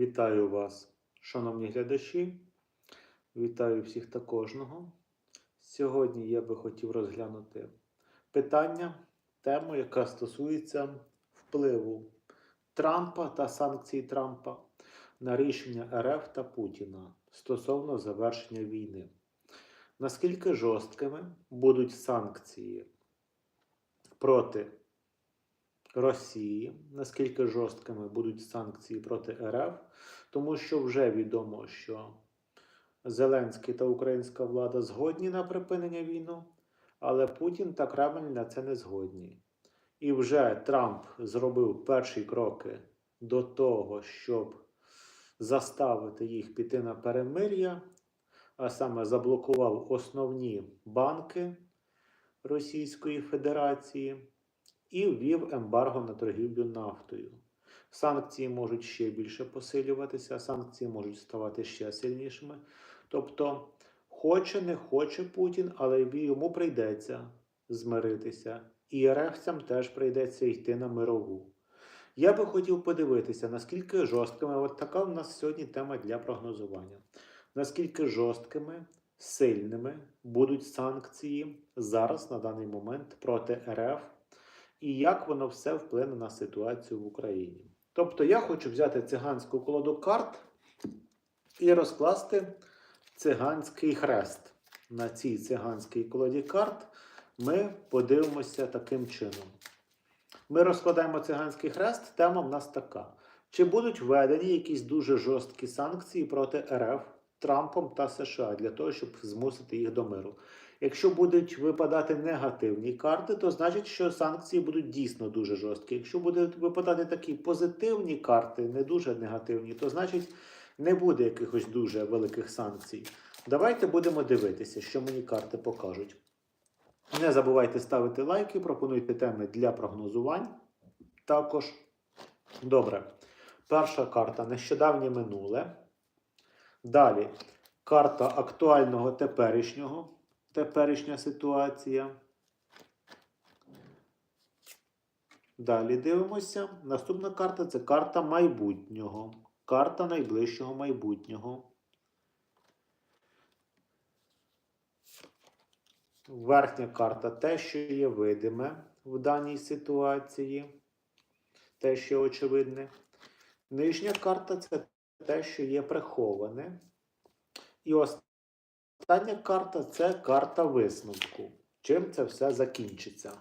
Вітаю вас, шановні глядачі. Вітаю всіх та кожного. Сьогодні я би хотів розглянути питання, тему, яка стосується впливу Трампа та санкцій Трампа на рішення РФ та Путіна стосовно завершення війни. Наскільки жорсткими будуть санкції проти Росії, наскільки жорсткими будуть санкції проти РФ, тому що вже відомо, що Зеленський та українська влада згодні на припинення війни, але Путін та Кремль на це не згодні. І вже Трамп зробив перші кроки до того, щоб заставити їх піти на перемир'я, а саме заблокував основні банки Російської Федерації і ввів ембарго на торгівлю нафтою. Санкції можуть ще більше посилюватися, санкції можуть ставати ще сильнішими. Тобто, хоче, не хоче Путін, але йому прийдеться змиритися. І рефцям теж прийдеться йти на мирову. Я би хотів подивитися, наскільки жорсткими, от така в нас сьогодні тема для прогнозування. Наскільки жорсткими, сильними будуть санкції зараз на даний момент проти РФ і як воно все вплине на ситуацію в Україні. Тобто я хочу взяти циганську колоду карт і розкласти циганський хрест. На цій циганській колоді карт ми подивимося таким чином. Ми розкладаємо циганський хрест. Тема в нас така: чи будуть введені якісь дуже жорсткі санкції проти РФ Трампом та США для того, щоб змусити їх до миру? Якщо будуть випадати негативні карти, то значить, що санкції будуть дійсно дуже жорсткі. Якщо будуть випадати такі позитивні карти, не дуже негативні, то значить не буде якихось дуже великих санкцій. Давайте будемо дивитися, що мені карти покажуть. Не забувайте ставити лайки, пропонуйте теми для прогнозувань. Також добре. Перша карта нещодавнє минуле. Далі карта актуального теперішнього теперішня ситуація. Далі дивимося. Наступна карта це карта майбутнього. Карта найближчого майбутнього. Верхня карта те, що є видиме в даній ситуації. Те, що очевидне. Нижня карта це те, що є приховане. І остання. Остання карта це карта висновку. Чим це все закінчиться?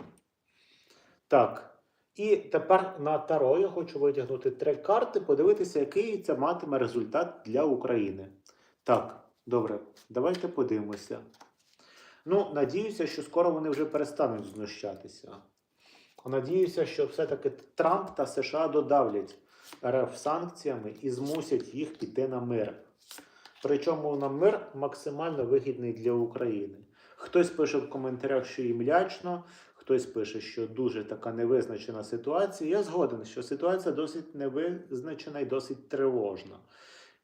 Так. І тепер на Таро я хочу витягнути три карти, подивитися, який це матиме результат для України. Так, добре, давайте подивимося. Ну, надіюся, що скоро вони вже перестануть знущатися. Надіюся, що все-таки Трамп та США додавлять РФ санкціями і змусять їх піти на мир. Причому на мир максимально вигідний для України. Хтось пише в коментарях, що їм лячно, хтось пише, що дуже така невизначена ситуація. Я згоден, що ситуація досить невизначена і досить тривожна.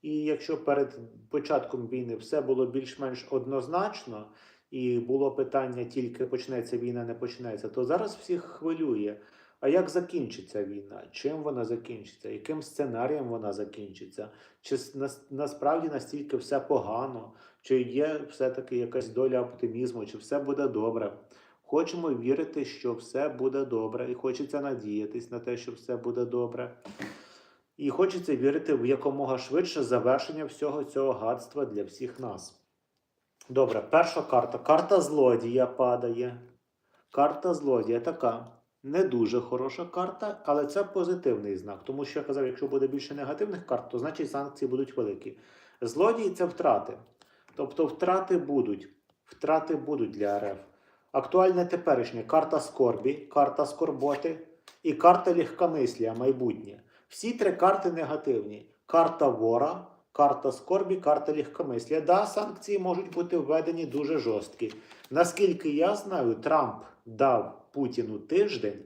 І якщо перед початком війни все було більш-менш однозначно, і було питання тільки почнеться війна, не почнеться, то зараз всіх хвилює. А як закінчиться війна? Чим вона закінчиться? Яким сценарієм вона закінчиться? Чи насправді настільки все погано? Чи є все-таки якась доля оптимізму, чи все буде добре? Хочемо вірити, що все буде добре, і хочеться надіятись на те, що все буде добре. І хочеться вірити в якомога швидше завершення всього цього гадства для всіх нас. Добре, перша карта. Карта злодія падає. Карта злодія така не дуже хороша карта, але це позитивний знак. Тому що я казав, якщо буде більше негативних карт, то значить санкції будуть великі. Злодії це втрати. Тобто втрати будуть. Втрати будуть для РФ. Актуальне теперішнє карта скорбі, карта скорботи і карта легкомислія, майбутнє. Всі три карти негативні. Карта вора, карта скорбі, карта легкомислія. Да, санкції можуть бути введені дуже жорсткі. Наскільки я знаю, Трамп дав Путіну тиждень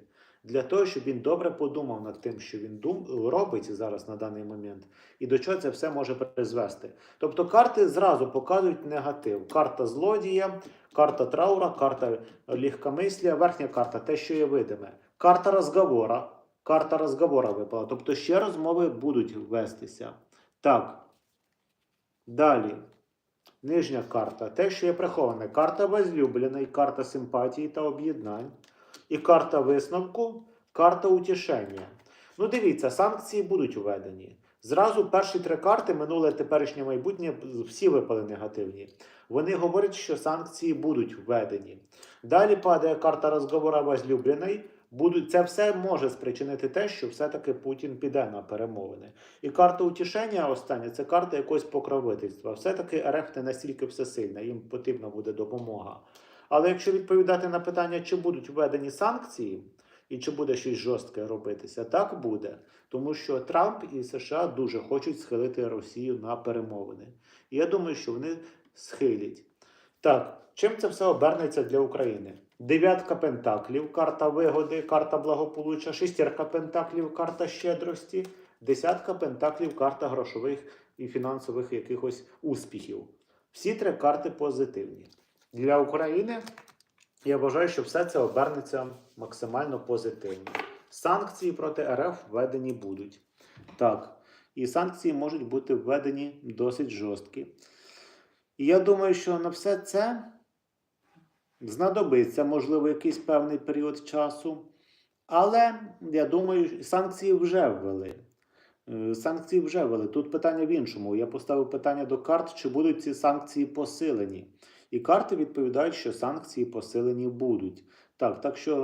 для того, щоб він добре подумав над тим, що він дум... робить зараз на даний момент, і до чого це все може призвести. Тобто карти зразу показують негатив. Карта злодія, карта траура, карта легкомислія, верхня карта те, що є видиме. Карта розговора. Карта розговора випала. Тобто ще розмови будуть вестися. Так. Далі. Нижня карта. Те, що є приховане. Карта возлюбленої, карта симпатії та об'єднань. І карта висновку, карта утішення. Ну, дивіться, санкції будуть введені. Зразу перші три карти, минуле, теперішнє майбутнє, всі випали негативні. Вони говорять, що санкції будуть введені. Далі падає карта розговора возлюбленої. Будуть, це все може спричинити те, що все-таки Путін піде на перемовини. І карта утішення остання це карта якогось покровительства. Все-таки РФ не настільки всесильна, їм потрібна буде допомога. Але якщо відповідати на питання, чи будуть введені санкції, і чи буде щось жорстке робитися, так буде. Тому що Трамп і США дуже хочуть схилити Росію на перемовини. І я думаю, що вони схилять. Так, чим це все обернеться для України? Дев'ятка пентаклів, карта вигоди, карта благополуччя, шістірка пентаклів, карта щедрості, десятка пентаклів, карта грошових і фінансових якихось успіхів. Всі три карти позитивні. Для України я вважаю, що все це обернеться максимально позитивно. Санкції проти РФ введені будуть. Так, і санкції можуть бути введені досить жорсткі. І я думаю, що на все це знадобиться, можливо, якийсь певний період часу. Але я думаю, санкції вже ввели. Е, Санкції вже ввели. Тут питання в іншому. Я поставив питання до карт, чи будуть ці санкції посилені. І карти відповідають, що санкції посилені будуть. Так, так що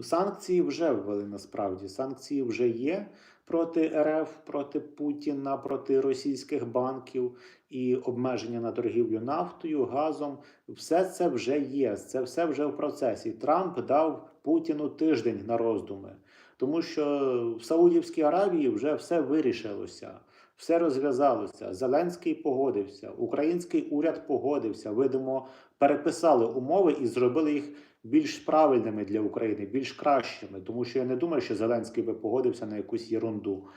е, санкції вже ввели насправді. Санкції вже є проти РФ, проти Путіна, проти російських банків і обмеження на торгівлю нафтою, газом. Все це вже є. Це все вже в процесі. Трамп дав Путіну тиждень на роздуми, тому що в Саудівській Аравії вже все вирішилося. Все розв'язалося. Зеленський погодився, український уряд погодився. Видимо, переписали умови і зробили їх більш правильними для України, більш кращими. Тому що я не думаю, що Зеленський би погодився на якусь єрунду.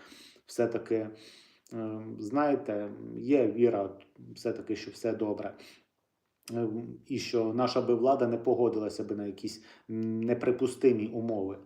Все-таки, е, знаєте, є віра, все-таки, що все добре. Е, І що наша би влада не погодилася би на якісь неприпустимі умови.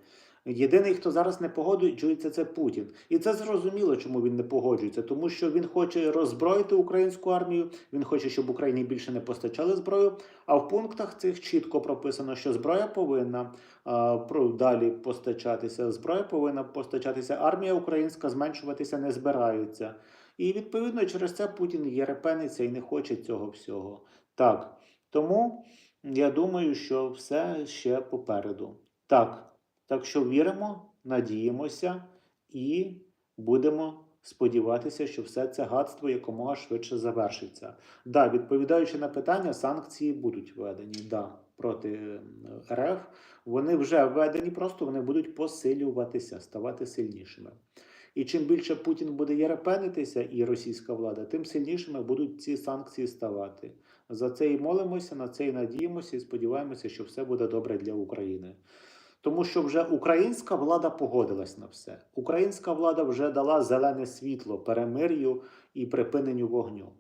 Єдиний, хто зараз не погоджується, це Путін. І це зрозуміло, чому він не погоджується, тому що він хоче роззброїти українську армію, він хоче, щоб Україні більше не постачали зброю. А в пунктах цих чітко прописано, що зброя повинна а, далі постачатися. Зброя повинна постачатися. Армія українська зменшуватися не збирається. І відповідно через це Путін єрепениться і не хоче цього всього. Так, тому я думаю, що все ще попереду. Так. Так що віримо, надіємося і будемо сподіватися, що все це гадство якомога швидше завершиться. Да, відповідаючи на питання, санкції будуть введені да, проти РФ. Вони вже введені, просто вони будуть посилюватися, ставати сильнішими. І чим більше Путін буде єрепенитися і російська влада, тим сильнішими будуть ці санкції ставати. За це і молимося, на це і надіємося, і сподіваємося, що все буде добре для України. Тому що вже українська влада погодилась на все. Українська влада вже дала зелене світло перемир'ю і припиненню вогню.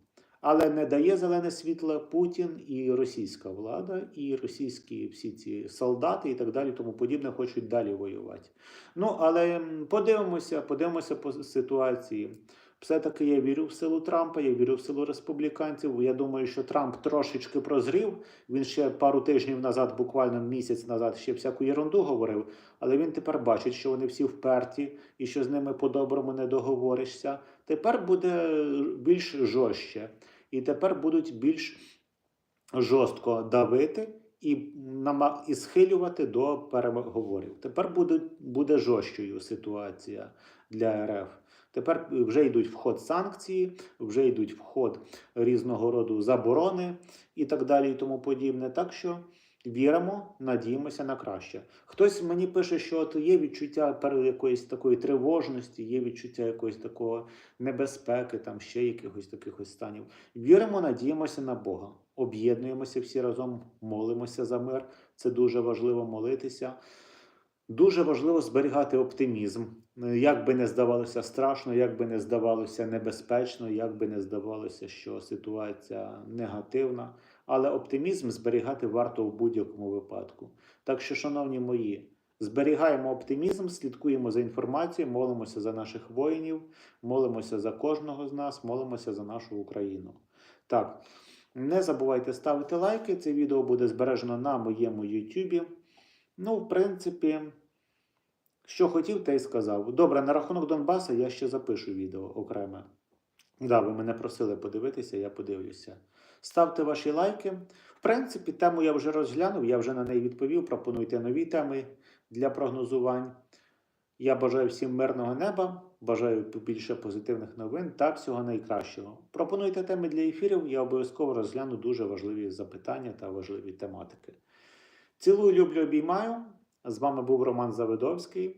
Але не дає зелене світло Путін і російська влада, і російські всі ці солдати і так далі, тому подібне хочуть далі воювати. Ну але подивимося, подивимося по ситуації. Все-таки я вірю в силу Трампа, я вірю в силу республіканців. Я думаю, що Трамп трошечки прозрів. Він ще пару тижнів назад, буквально місяць назад, ще всяку єрунду говорив. Але він тепер бачить, що вони всі вперті і що з ними по-доброму не договоришся. Тепер буде більш жорстче. І тепер будуть більш жорстко давити і, і схилювати до переговорів. Тепер буде, буде жорсткою ситуація для РФ. Тепер вже йдуть в ход санкції, вже йдуть в ход різного роду заборони і так далі, і тому подібне. Так що віримо, надіємося на краще. Хтось мені пише, що от є відчуття якоїсь такої тривожності, є відчуття якоїсь такого небезпеки, там ще якихось таких станів. Віримо, надіємося на Бога. Об'єднуємося всі разом, молимося за мир. Це дуже важливо молитися. Дуже важливо зберігати оптимізм. Е, Як би не здавалося страшно, як би не здавалося небезпечно, як би не здавалося, що ситуація негативна. Але оптимізм зберігати варто в будь-якому випадку. Так що, шановні мої, Зберігаємо оптимізм, слідкуємо за інформацією, молимося за наших воїнів, молимося за кожного з нас, молимося за нашу Україну. Так, не забувайте ставити лайки. Це відео буде збережено на моєму YouTube. Ну, в принципі, що хотів, те й сказав. Добре, на рахунок Донбаса я ще запишу відео окреме. Да, ви мене просили подивитися, я подивлюся. Ставте ваші лайки. В принципі, тему я вже розглянув, я вже на неї відповів. Пропонуйте нові теми для прогнозувань. Я бажаю всім мирного неба, бажаю більше позитивних новин та всього найкращого. Пропонуйте теми для ефірів, я обов'язково розгляну дуже важливі запитання та важливі тематики. Цілую, люблю, обіймаю. З вами був Роман Завидовський.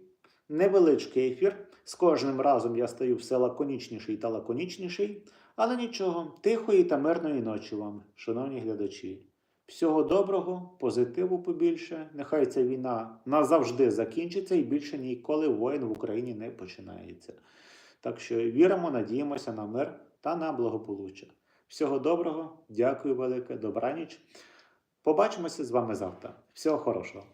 Невеличкий ефір. З кожним разом я стаю все лаконічніший та лаконічніший. Але нічого, тихої та мирної ночі вам, шановні глядачі. Всього доброго, позитиву побільше. Нехай ця війна назавжди закінчиться і більше ніколи воїн в Україні не починається. Так що віримо, надіємося на мир та на благополуччя. Всього доброго, дякую велике, добраніч. Побачимося з вами завтра. Всього хорошого.